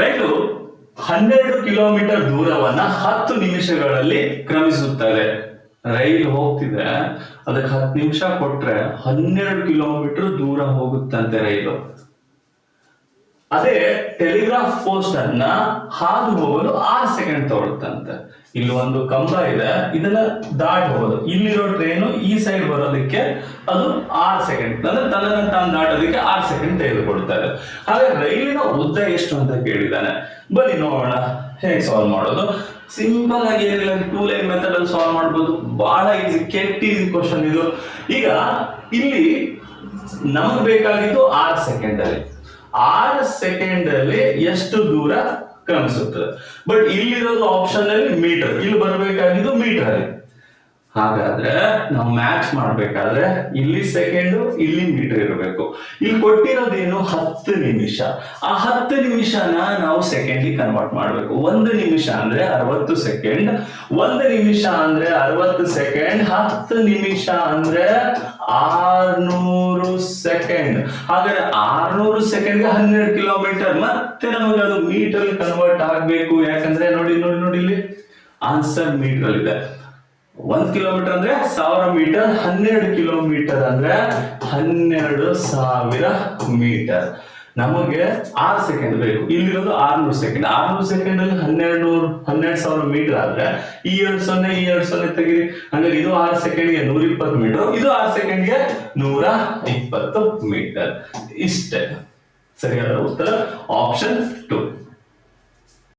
ರೈಲು ಹನ್ನೆರಡು ಕಿಲೋಮೀಟರ್ ದೂರವನ್ನ ಹತ್ತು ನಿಮಿಷಗಳಲ್ಲಿ ಕ್ರಮಿಸುತ್ತದೆ. ರೈಲು ಹೋಗ್ತಿದೆ ಅದಕ್ಕೆ ಹತ್ತು ನಿಮಿಷ ಕೊಟ್ರೆ ಹನ್ನೆರಡು ಕಿಲೋಮೀಟರ್ ದೂರ ಹೋಗುತ್ತಂತೆ ರೈಲು. ಅದೇ ಟೆಲಿಗ್ರಾಫ್ ಪೋಸ್ಟ್ ಅನ್ನ ಹಾದು ಹೋಗಲು ಆರು ಸೆಕೆಂಡ್ ತಗೊಳುತ್ತಂತೆ ಇಲ್ಲಿ ಒಂದು ಕಂಬ ಇದೆ, ಇದನ್ನ ದಾಟ್ ಇಲ್ಲಿರೋ ಟ್ರೈನು ಈ ಸೈಡ್ ಅದು ಆರು ಸೆಕೆಂಡ್ ಅಂದ್ರೆ ತನ್ನನ್ನು ತಾನು ದಾಟೋದಕ್ಕೆ ಆರು ಸೆಕೆಂಡ್ ತೆಗೆದುಕೊಳ್ತಾರೆ. ಹಾಗೆ ರೈಲಿನ ಉದ್ದ ಎಷ್ಟು ಅಂತ ಕೇಳಿದಾನೆ ಬನ್ನಿ ನೋಡೋಣ, ಹೇಗೆ ಸಾಲ್ವ್ ಮಾಡೋದು. ಸಿಂಪಲ್ ಆಗಿ ಏನಿಲ್ಲ ಟೂ ಲೈನ್ ಮೆಥಡ್ ಅಲ್ಲಿ ಸಾಲ್ವ್ ಮಾಡ್ಬೋದು. ಬಹಳ ಈಸಿ ಕೆಟ್ಟ ಈಸಿ ಕ್ವಶನ್ ಇದು. ಈಗ ಇಲ್ಲಿ ನಮ್ಗೆ ಬೇಕಾಗಿದ್ದು ಆರು ಸೆಕೆಂಡ್ ಅಲ್ಲಿ. ಆರು ಸೆಕೆಂಡ್ ಅಲ್ಲಿ ಎಷ್ಟು ದೂರ ಕ್ರಮಿಸುತ್ತದೆ. ಬಟ್ ಇಲ್ಲಿರೋದು ಆಪ್ಷನ್ ಅಲ್ಲಿ ಮೀಟರ್ ಇಲ್ಲಿ ಬರಬೇಕಾಗಿದ್ದು ಮೀಟರ್ ಅಲ್ಲಿ. ಹಾಗಾದ್ರೆ ನಾವು ಮ್ಯಾಚ್ ಮಾಡ್ಬೇಕಾದ್ರೆ ಇಲ್ಲಿ ಸೆಕೆಂಡ್ ಇಲ್ಲಿ ಮೀಟರ್ ಇರಬೇಕು. ಇಲ್ಲಿ ಕೊಟ್ಟಿರೋದೇನು ಹತ್ತು ನಿಮಿಷ. ಆ ಹತ್ತು ನಿಮಿಷನ ನಾವು ಸೆಕೆಂಡ್ ಕನ್ವರ್ಟ್ ಮಾಡ್ಬೇಕು. ಒಂದು ನಿಮಿಷ ಅಂದ್ರೆ ಅರವತ್ತು ಸೆಕೆಂಡ್ ಒಂದು ನಿಮಿಷ ಅಂದ್ರೆ ಅರವತ್ತು ಸೆಕೆಂಡ್ ಹತ್ತು ನಿಮಿಷ ಅಂದ್ರೆ ಆರ್ನೂರು ಸೆಕೆಂಡ್ ಹಾಗಾದ್ರೆ ಆರ್ನೂರು ಸೆಕೆಂಡ್ಗೆ ಹನ್ನೆರಡು ಕಿಲೋಮೀಟರ್ ಮತ್ತೆ ನಮಗೆ ಅದು ಮೀಟರ್ ಕನ್ವರ್ಟ್ ಆಗ್ಬೇಕು. ಯಾಕಂದ್ರೆ ನೋಡಿ ನೋಡಿ ನೋಡಿ ಇಲ್ಲಿ. ಆನ್ಸರ್ ಮೀಟರ್ ಇದೆ. ಒಂದ್ ಕಿಲೋಮೀಟರ್ ಅಂದ್ರೆ ಸಾವಿರ ಮೀಟರ್, ಹನ್ನೆರಡು ಕಿಲೋಮೀಟರ್ ಅಂದ್ರೆ ಹನ್ನೆರಡು ಸಾವಿರ ಮೀಟರ್. ನಮಗೆ ಆರು ಸೆಕೆಂಡ್ ಬೇಕು. ಇಲ್ಲಿರೋದು ಆರ್ನೂರು ಸೆಕೆಂಡ್ ಆರ್ನೂರು ಸೆಕೆಂಡ್ ಅಲ್ಲಿ ಹನ್ನೆರಡು ನೂರು ಹನ್ನೆರಡು ಸಾವಿರ ಮೀಟರ್ ಆದ್ರೆ ಈ ಎರಡು ಸೊನ್ನೆ, ಈ ಎರಡು ಸೊನ್ನೆ ತೆಗೀರಿ. ಹಂಗಾಗಿ ಇದು ಆರು ಸೆಕೆಂಡ್ಗೆ ನೂರ ಇಪ್ಪತ್ತು ಮೀಟರ್. ಇದು ಆರು ಸೆಕೆಂಡ್ಗೆ ನೂರ ಇಪ್ಪತ್ತು ಮೀಟರ್. ಇಷ್ಟೇ. ಸರಿಯಾದ ಉತ್ತರ? Option two